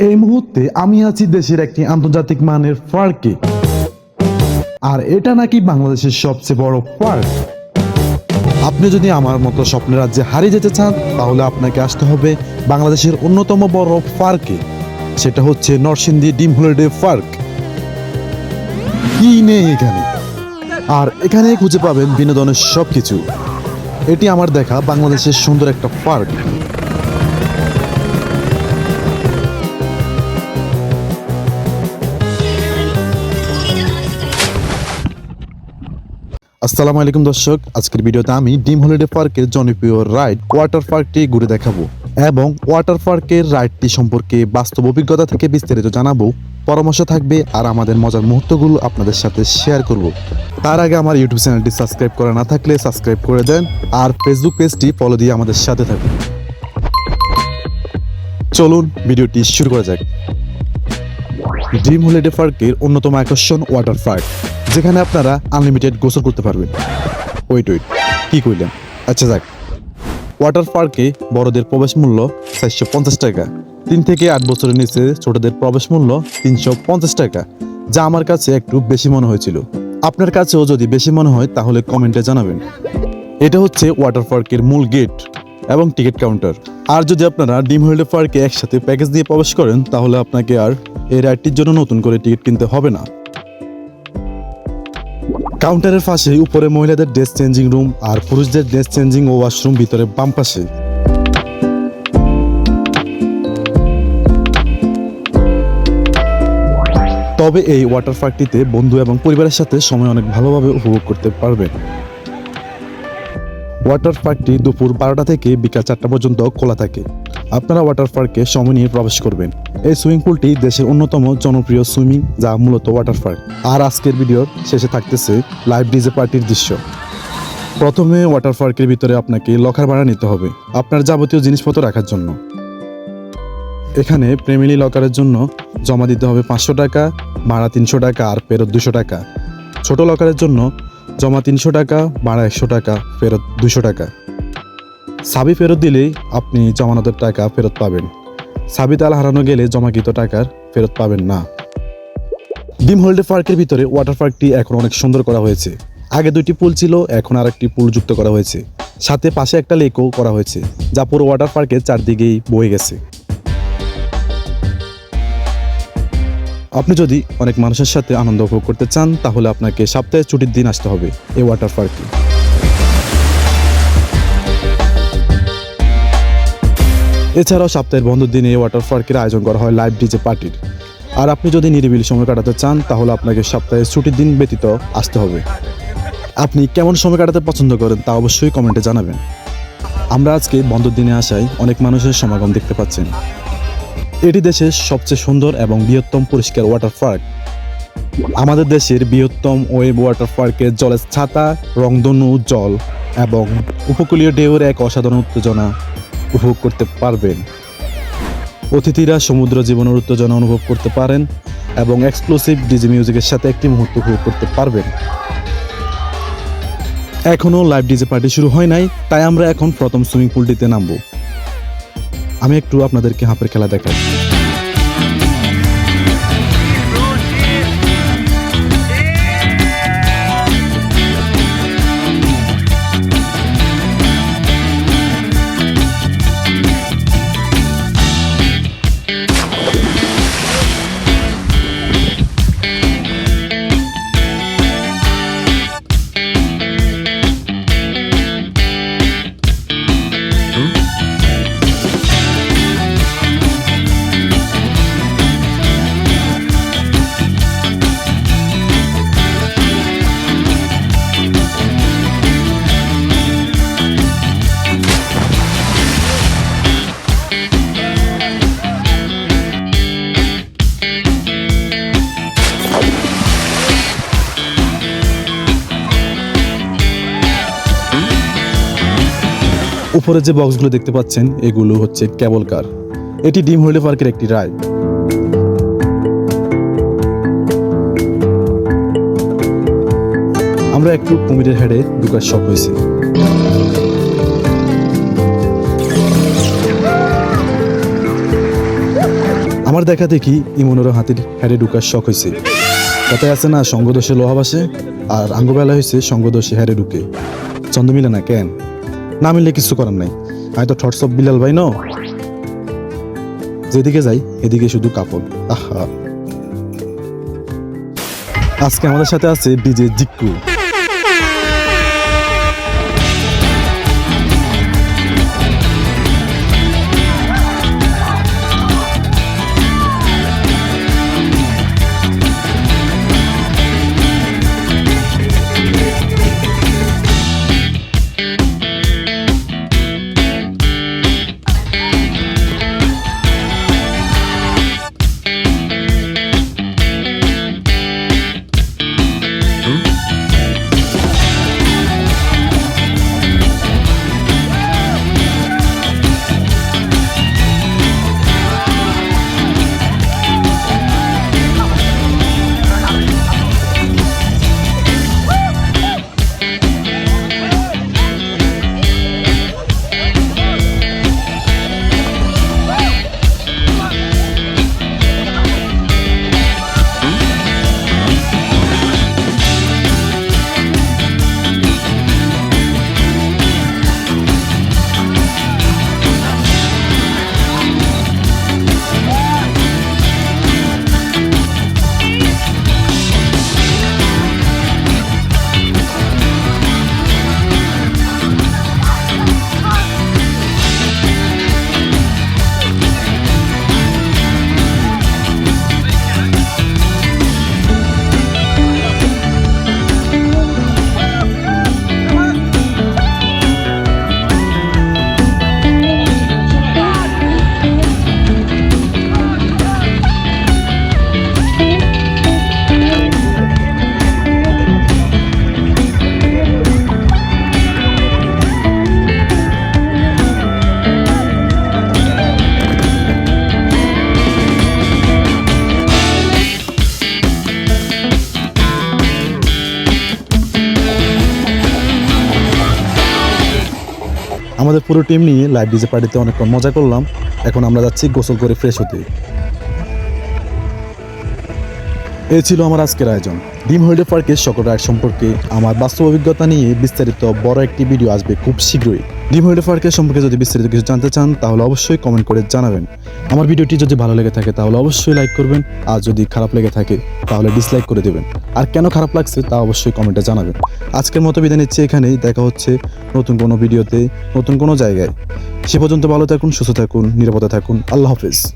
এই মুহূর্তে আমি আছি দেশের একটি আন্তর্জাতিক মানের পার্কে আর এটা নাকি বাংলাদেশের সবচেয়ে বড় পার্ক। আপনি যদি আমার মতো স্বপ্নের রাজ্যে হারিয়ে যেতে চান, তাহলে আপনাকে আসতে হবে বাংলাদেশের অন্যতম বড় পার্কে সেটা হচ্ছে নরসিংদী ডিম হলিডে পার্ক। কি নেই এখানে? আর এখানে খুঁজে পাবেন বিনোদনের সব কিছু এটি আমার দেখা বাংলাদেশের সুন্দর একটা পার্ক। আসসালামু আলাইকুম দর্শক, আজকের ভিডিওতে আমি ডিম হলিডে পার্কের জনপ্রিয় রাইড ওয়াটার পার্কটি ঘুরে দেখাবো এবং ওয়াটার পার্কের রাইডটি সম্পর্কে বাস্তব অভিজ্ঞতা থেকে বিস্তারিত জানাব, পরামর্শ থাকবে আর আমাদের মজার মুহূর্তগুলো আপনাদের সাথে শেয়ার করব। তার আগে আমার ইউটিউব চ্যানেলটি সাবস্ক্রাইব করা না থাকলে সাবস্ক্রাইব করে দেন আর ফেসবুক পেজটি ফলো দিয়ে আমাদের সাথে থাকুন। চলুন ভিডিওটি শুরু করা যাক। ড্রিম হলিডে পার্কের অন্যতম আকর্ষণ ওয়াটার পার্ক। যেখানে আপনারা আনলিমিটেড গোসল করতে পারবেন। ওয়েট ওয়েট কি কইলেন? আচ্ছা যাক। ওয়াটার পার্কে বড়দের প্রবেশ মূল্য চারশো পঞ্চাশ টাকা। তিন থেকে আট বছরের নিচে ছোটদের প্রবেশ মূল্য তিনশো পঞ্চাশ টাকা, যা আমার কাছে একটু বেশি মনে হয়েছিল। আপনার কাছেও যদি বেশি মনে হয়, তাহলে কমেন্টে জানাবেন। এটা হচ্ছে ওয়াটার পার্কের মূল গেট এবং টিকিট কাউন্টার আর যদি আপনারা ডিম হলিডে পার্কে একসাথে প্যাকেজ দিয়ে প্রবেশ করেন, তাহলে আপনাকে আর এই রাইডটির জন্য নতুন করে টিকিট কিনতে হবে না। কাউন্টারের পাশে উপরে মহিলাদের ড্রেস চেঞ্জিং রুম আর পুরুষদের ড্রেস চেঞ্জিং ও ওয়াশরুম, ভিতরে বাম পাশে। তবে এই ওয়াটার পার্কটিতে বন্ধু এবং পরিবারের সাথে সময় অনেক ভালোভাবে উপভোগ করতে পারবেন। ওয়াটার পার্কটি দুপুর বারোটা থেকে বিকাল চারটা পর্যন্ত খোলা থাকে। আপনারা ওয়াটার পার্কে সময় নিয়ে প্রবেশ করবেন। এই সুইমিং পুলটি দেশের অন্যতম জনপ্রিয় সুইমিং যা মূলত ওয়াটার পার্ক আর আজকের ভিডিওর শেষে থাকতেছে লাইভ ডিজে পার্টির দৃশ্য। প্রথমে ওয়াটার পার্কের ভিতরে আপনাকে লকার ভাড়া নিতে হবে, আপনার যাবতীয় জিনিসপত্র রাখার জন্য। এখানে প্রেমিলি লকারের জন্য জমা দিতে হবে পাঁচশো টাকা, ভাড়া তিনশো টাকা আর ফেরত দুশো টাকা। ছোট লকারের জন্য জমা তিনশো টাকা, ভাড়া একশো টাকা, ফেরত দুশো টাকা। সাবি ফেরত দিলেই আপনি জমানতের টাকা ফেরত পাবেন। সাবি তাল হারানো গেলে জমাকৃত টাকার ফেরত পাবেন না। ডিম হোল্ডে পার্কের ভিতরে ওয়াটার পার্কটি এখন অনেক সুন্দর করা হয়েছে। আগে দুইটি পুল ছিল, এখন আর একটি পুল যুক্ত করা হয়েছে। সাথে পাশে একটা লেকও করা হয়েছে, যা পুরো ওয়াটার পার্কের চারদিকেই বয়ে গেছে। আপনি যদি অনেক মানুষের সাথে আনন্দ উপভোগ করতে চান, তাহলে আপনাকে সপ্তাহে ছুটির দিন আসতে হবে এই ওয়াটার পার্কে। এছাড়াও সপ্তাহের বন্ধের দিনে ওয়াটার পার্কের আয়োজন করা হয় লাইভ ডিজে পার্টির আর আপনি যদি নিরিবিলি সময় কাটাতে চান, তাহলে আপনাকে সপ্তাহে ছুটির দিন ব্যতীত আসতে হবে। আপনি কেমন সময় কাটাতে পছন্দ করেন, তা অবশ্যই কমেন্টে জানাবেন। আমরা আজকে বন্ধের দিনে আসায় অনেক মানুষের সমাগম দেখতে পাচ্ছেন। এটি দেশের সবচেয়ে সুন্দর এবং বৃহত্তম পরিষ্কার ওয়াটার পার্ক আমাদের দেশের বৃহত্তম ওয়েব ওয়াটার পার্কের জলের ছাতা, রংধনু, জল এবং উপকূলীয় ঢেউয়ের এক অসাধারণ উত্তেজনা উপভোগ করতে পারবেন। অতিথিরা সমুদ্র জীবনের উত্তেজনা অনুভব করতে পারেন এবং এক্সক্লুসিভ ডিজি মিউজিকের সাথে একটি মুহূর্ত উপভোগ করতে পারবেন। এখনও লাইভ ডিজে পার্টি শুরু হয় নাই, তাই আমরা এখন প্রথম সুইমিং পুলটিতে নামব। আমি একটু আপনাদেরকে হাঁপের খেলা দেখাই। উপরে যে বক্সগুলো দেখতে পাচ্ছেন, এগুলো হচ্ছে কেবল কার। এটি ডিম হলিডে পার্কের একটি রাইড আমরা একটু কুমিরের হেডে ঢুকার শখ হয়েছে। আমার দেখা দেখি ইমনেরও হাতির হেডে ঢুকার শখ হয়েছে। তাতে আছে না সঙ্গদোষে লোহাবাসে আর আঙ্গবেলা হয়েছে সঙ্গদোষে হেরে ঢুকে। চন্দ্র মিলে না কেন? না মিললে কিছু করার নাই। আমি তো ঠটস অফ বিলাল ভাই, ন? যেদিকে যাই, এদিকে শুধু কাপড়। আহা। আজকে আমাদের সাথে আছে বিজে জিক্কু আমাদের পুরো টিম নিয়ে লাইভ ডিজে পার্টিতে অনেকক্ষণ মজা করলাম। এখন আমরা যাচ্ছি গোসল করে ফ্রেশ হতে। এ ছিল আমার আজকের আয়োজন। ডিম হোল্ডে পার্কের সকল রাইড সম্পর্কে আমার বাস্তব অভিজ্ঞতা নিয়ে বিস্তারিত বড় একটি ভিডিও আসবে খুব শীঘ্রই। ডিম হলিডে পার্কের সম্পর্কে যদি বিস্তারিত কিছু জানতে চান, তাহলে অবশ্যই কমেন্ট করে জানাবেন। আমার ভিডিওটি যদি ভালো লেগে থাকে, তাহলে অবশ্যই লাইক করবেন। আর যদি খারাপ লেগে থাকে, তাহলে ডিসলাইক করে দেবেন। আর কেন খারাপ লাগছে, তা অবশ্যই কমেন্টে জানাবেন। আজকের মতো বিদায় নিচ্ছি এখানেই। দেখা হচ্ছে নতুন কোনো ভিডিওতে, নতুন কোনো জায়গায়। সে পর্যন্ত ভালো থাকুন, সুস্থ থাকুন, নিরাপদে থাকুন। আল্লাহ হাফেজ।